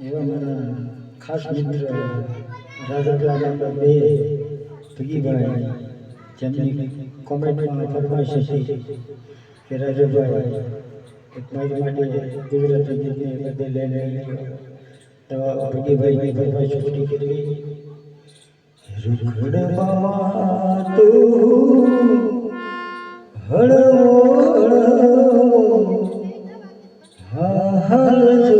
એવા મારા ખાસ મિત્ર રાજા બે ભગીભાઈ જેમની કોમેન્ટમાં ફરમાઈશ હતી કે રાજાભાઈ એક મારી માટે ગુજરાતી ગીતને બધે લઈને. તો ભગીભાઈની ફરમાઈશ પૂરી કરી રૂખડમાં તું હળવો હળવો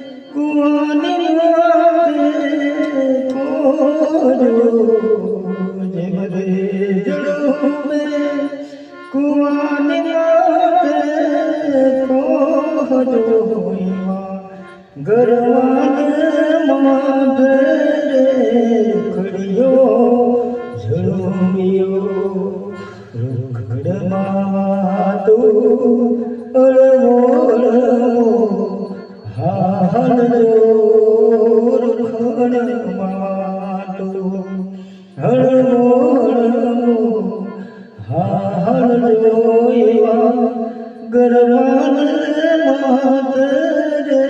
મેં કુવાની વાતે કોજો ગરવાન માધે રે ખડિયો ઝળુમિયો રૂખડમાં તું અળવો હાલજો રૂખડમાં તું હળજો એવા ગરવાન માત રે